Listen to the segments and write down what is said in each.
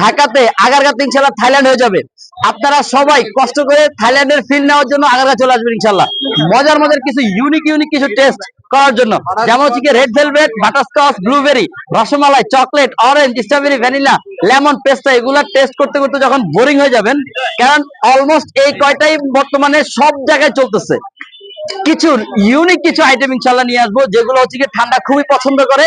ঢাকাতে আগারগাতে ইনশাল্লাহ থাইল্যান্ড হয়ে যাবে। আপনারা সবাই কষ্ট করে থাইল্যান্ডের ফিল নেওয়ার জন্য আগারগা চলে আসবেন ইনশাল্লাহ। মজার মজার কিছু ইউনিক ইউনিক কিছু টেস্ট করার জন্য। যেমন হচ্ছে কি red velvet butterscotch blueberry rasmalai chocolate orange strawberry vanilla lemon পেস্তা এগুলা টেস্ট করতে করতে যখন বোরিং হয়ে যাবেন, কারণ অলমোস্ট এই কয়টাই বর্তমানে সব জায়গায় চলতেছে। কিছু ইউনিক কিছু আইটেম ইনশাল্লাহ নিয়ে আসব, যেগুলো হচ্ছে কি ঠান্ডা খুবই পছন্দ করে।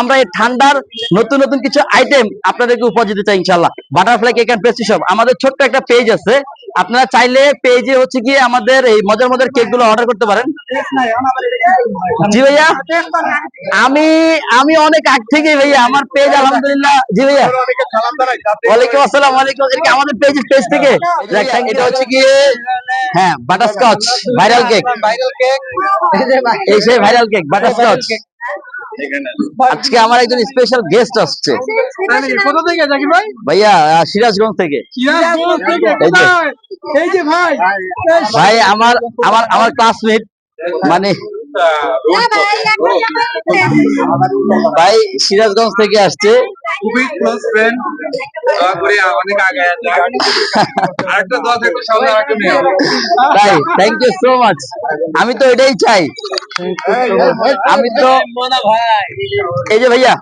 আমরা এই ঠান্ডার নতুন নতুন কিছু আইটেম আপনাদেরকে উপহার দিতে চাই ইনশাল্লাহ butterfly cake and pastry shop আমাদের ছোট্ট একটা পেজ আছে। আপনারা চাইলে পেজে হচ্ছে গিয়ে আমাদের এই মজার মজার কেকগুলো অর্ডার করতে পারেন। জি ভাইয়া আমি আমি অনেক আগ থেকে ভাইয়া আমার পেজ আলহামদুলিল্লাহ। জি ভাইয়া। ওয়ালাইকুম আসসালাম ওয়ালাইকুম। এটা আমাদের পেজ পেজ থেকে? এটা হচ্ছে গিয়ে হ্যাঁ বাটারস্কচ ভাইরাল কেক এই সেই ভাইরাল কেক বাটারস্কচ আজকে আমার একজন স্পেশাল গেস্ট আসছে। কোথা থেকে জাকির ভাই? ভাইয়া সিরাজগঞ্জ থেকে। সিরাজগঞ্জ থেকে এই যে। কোথায়? এই যে ভাই ভাই আমার আমার আমার ক্লাসমেট মানে ভাই সিরাজগঞ্জ থেকে আসছে। খুবই close friend thank you so much আমি তো এটাই চাই। আমি তো এই যে ভাইয়া,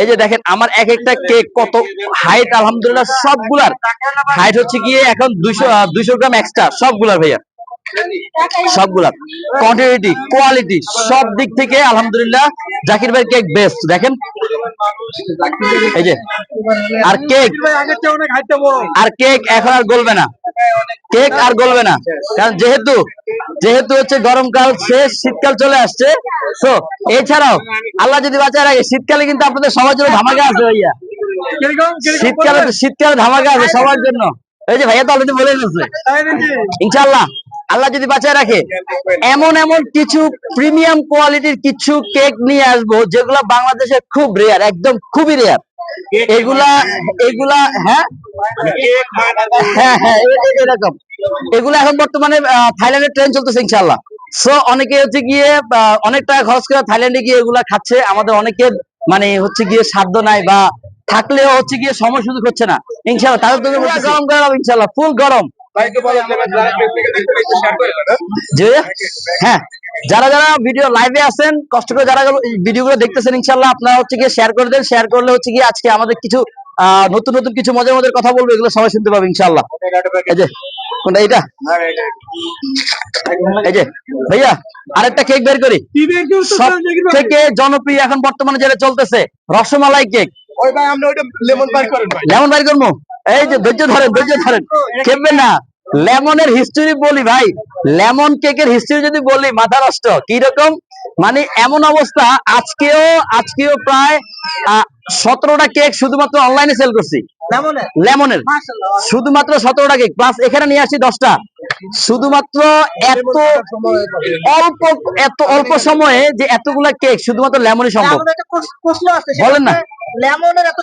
এই যে দেখেন, আমার এক একটা কেক কত হাইট আলহামদুলিল্লাহ, সবগুলার। হাইট হচ্ছে গিয়ে এখন দুইশো দুইশো গ্রাম এক্সট্রা সবগুলার ভাইয়া। সবগুলার। কোয়ান্টিটি কোয়ালিটি সব দিক থেকে, আলহামদুলিল্লাহ, জাকির ভাই কেক বেস্ট দেখেন এই যে আর কেক। আর কেক এখন আর গলবে না। কেক আর গলবে না। কারণ যেহেতু যেহেতু হচ্ছে গরমকাল শেষ শীতকাল চলে আসছে। তো এছাড়াও আল্লাহ যদি বাঁচায় রাখে শীতকালে কিন্তু আপনাদের সবার জন্য ধামাকা আছে ভাইয়া। শীতকালে শীতকালে ধামাকা আছে সবার জন্য। এই যে ভাইয়া তো অলরেডি বলে দিচ্ছে ইনশাল্লাহ আল্লাহ যদি বাঁচায় রাখে, এমন এমন কিছু প্রিমিয়াম কোয়ালিটির কিছু কেক নিয়ে আসব, যেগুলো বাংলাদেশে খুব রেয়ার একদম খুবই রেয়ার এগুলা এগুলা হ্যাঁ? হ্যাঁ হ্যাঁ এরকম। এগুলো এখন বর্তমানে থাইল্যান্ডের ট্রেন চলতেছে ইনশাল্লাহ সো অনেকে হচ্ছে গিয়ে অনেক টাকা খরচ করে থাইল্যান্ডে গিয়ে এগুলা খাচ্ছে। আমাদের অনেকের মানে হচ্ছে গিয়ে সাধ্য নাই বা থাকলেও হচ্ছে গিয়ে সময় সুযোগ হচ্ছে না। ইনশাল্লাহ তাদের তো গরম গরম ইনশাল্লাহ ফুল গরম। ভাইয়া? হ্যাঁ? যারা যারা ভিডিও লাইভে আছেন কষ্ট করে যারা ভিডিও গুলো দেখতেছেন ইনশাল্লাহ আপনারা হচ্ছে গিয়ে শেয়ার করে দেন শেয়ার করলে হচ্ছে গিয়ে আজকে আমাদের কিছু নতুন নতুন কিছু মজার মজার কথা বলব এগুলো সবাই শুনতে পাবে ইনশাল্লাহ এই যে কোনটা এইটা? এই যে ভাইয়া আরেকটা কেক বের করি। বের সব থেকে জনপ্রিয় এখন বর্তমানে যেটা চলতেছে রসমালাই কেক ওই ভাই আমরা ওইটা লেমন পার করেন ভাই। লেমন বাই করব? এই যে ধৈর্য ধরেন ধৈর্য ধরেন। খেপবেন না। লেমনের হিস্টরি বলি ভাই। লেমন কেকের হিস্টরি যদি বলি মাথা নষ্ট। কি রকম মানে এমন অবস্থা আজকেও আজকেও প্রায় সতেরোটা কেক শুধুমাত্র অনলাইনে সেল করছি। লেমনের? শুধুমাত্র সতেরোটা কেক। প্লাস এখানে নিয়ে আসি দশটা। শুধুমাত্র এত অল্প এত অল্প সময়ে যে এতগুলা কেক শুধুমাত্র লেমনই সম্ভব। বলেন না। লেমনের এত